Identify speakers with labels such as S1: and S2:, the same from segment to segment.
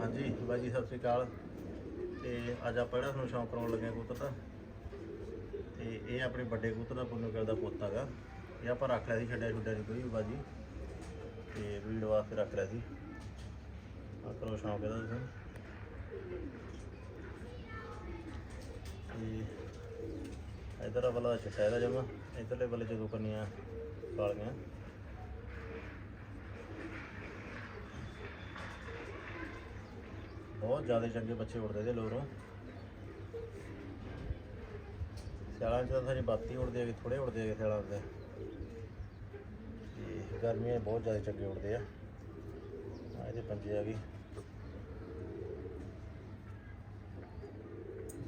S1: ਹਾਂਜੀ, ਬਾਈ ਜੀ, ਸਤਿ ਸ੍ਰੀ ਅਕਾਲ। ਤੇ ਅੱਜ ਆਪਾਂ ਜਿਹੜਾ ਤੁਹਾਨੂੰ ਸ਼ੌਂਕ ਕਰਾਉਣ ਲੱਗੇ ਹਾਂ ਕਬੂਤਰ ਦਾ, ਤੇ ਇਹ ਆਪਣੇ ਵੱਡੇ ਕਬੂਤਰ ਦਾ ਪੁੰਨੂ ਦਾ ਪੁੱਤ ਹੈਗਾ। ਇਹ ਆਪਾਂ ਰੱਖ ਲਿਆ ਸੀ, ਛੱਡਿਆ ਛੁੱਡਿਆ ਨਹੀਂ ਕੋਈ ਵੀ ਬਾਜੀ। ਤੇ ਵੀਡ ਵਾਸਤੇ ਰੱਖ ਲਿਆ ਸੀ। ਆ ਕਰੋ ਸ਼ੌਂਕ ਇਹਦਾ ਤੁਸੀਂ। ਤੇ ਇਧਰ ਵਾਲਾ ਚਿੱਟਾ ਇਹਦਾ ਜਮਾ, ਇਧਰਲੇ ਵਾਲੇ ਚ ਦੋ ਕੰਨੀਆਂ ਕਾਲੀਆਂ ਬਹੁਤ ਜ਼ਿਆਦਾ ਚੰਗੇ ਬੱਚੇ ਉੜਦੇ ਦੇ ਲੋਰੋਂ। ਸਿਆਲਾਂ 'ਚ ਤਾਂ ਸਾਰੀ ਬਾਤੀ ਉੜਦੇ ਆ ਥੋੜੇ ਉੜਦੇ ਆ ਸਿਆਲਾਂ ਦੇ। ਤੇ ਗਰਮੀਆਂ 'ਚ ਬਹੁਤ ਜ਼ਿਆਦਾ ਚੰਗੇ ਉੜਦੇ ਆ। ਆ ਇਹਦੇ ਪੰਜੇ ਆ ਗਈ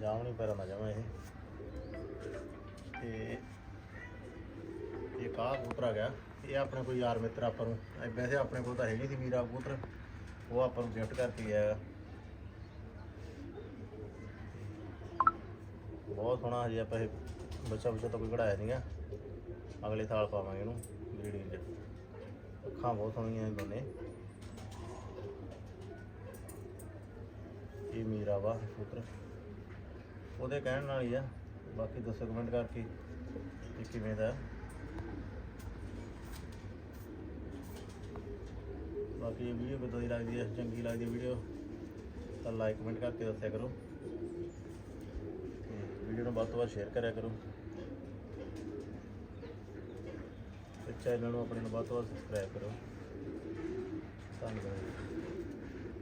S1: ਜਾਮ ਨਹੀਂ ਪੈਰਾਂ ਨਾ ਜਾਵਾਂ ਇਹ। ਤੇ ਇਹ ਕਾਹ ਕਬੂਤਰ ਆ ਗਿਆ। ਇਹ ਆਪਣੇ ਕੋਈ ਯਾਰ ਮਿੱਤਰ ਆਪਾਂ ਨੂੰ। ਵੈਸੇ ਆਪਣੇ ਕੋਲ ਤਾਂ ਹੈਗੀ ਸੀ, ਮੀਰਾ ਕਬੂਤਰ। ਉਹ ਆਪਾਂ ਨੂੰ ਗਿਫਟ ਕਰਕੇ ਗਿਆ ਬਹੁਤ ਸੋਹਣਾ ਹਜੇ ਆਪਾਂ ਇਹ ਬੱਚਾ ਬੱਚਾ ਤਾਂ ਕੋਈ ਕਢਾਇਆ ਨਹੀਂਗਾ ਅਗਲੇ ਸਾਲ ਪਾਵਾਂਗੇ ਇਹਨੂੰ ਬਰੀਡਿੰਗ 'ਚ। ਅੱਖਾਂ ਬਹੁਤ ਸੋਹਣੀਆਂ ਇਹ ਦੋਨੇ। ਇਹ ਮੀਰਾ ਵਾ ਪੁੱਤਰ। ਉਹਦੇ ਕਹਿਣ ਨਾਲ ਹੀ ਆ। ਬਾਕੀ ਦੱਸੋ ਕਮੈਂਟ ਕਰਕੇ ਕਿ ਕਿਵੇਂ ਦਾ। ਬਾਕੀ ਇਹ ਵੀਡੀਓ ਕਿੱਦਾਂ ਦੀ ਲੱਗਦੀ ਹੈ ਚੰਗੀ ਲੱਗਦੀ ਵੀਡੀਓ ਤਾਂ ਲਾਈਕ ਕਮੈਂਟ ਕਰਕੇ ਦੱਸਿਆ ਕਰੋ। ਵੀਡੀਓ ਨੂੰ ਵੱਧ ਤੋਂ ਵੱਧ ਸ਼ੇਅਰ ਕਰਿਆ ਕਰੋ। ਤੇ ਚੈਨਲ ਨੂੰ ਆਪਣੇ ਨੂੰ ਵੱਧ ਤੋਂ ਵੱਧ ਸਬਸਕ੍ਰਾਈਬ ਕਰੋ। ਧੰਨਵਾਦ।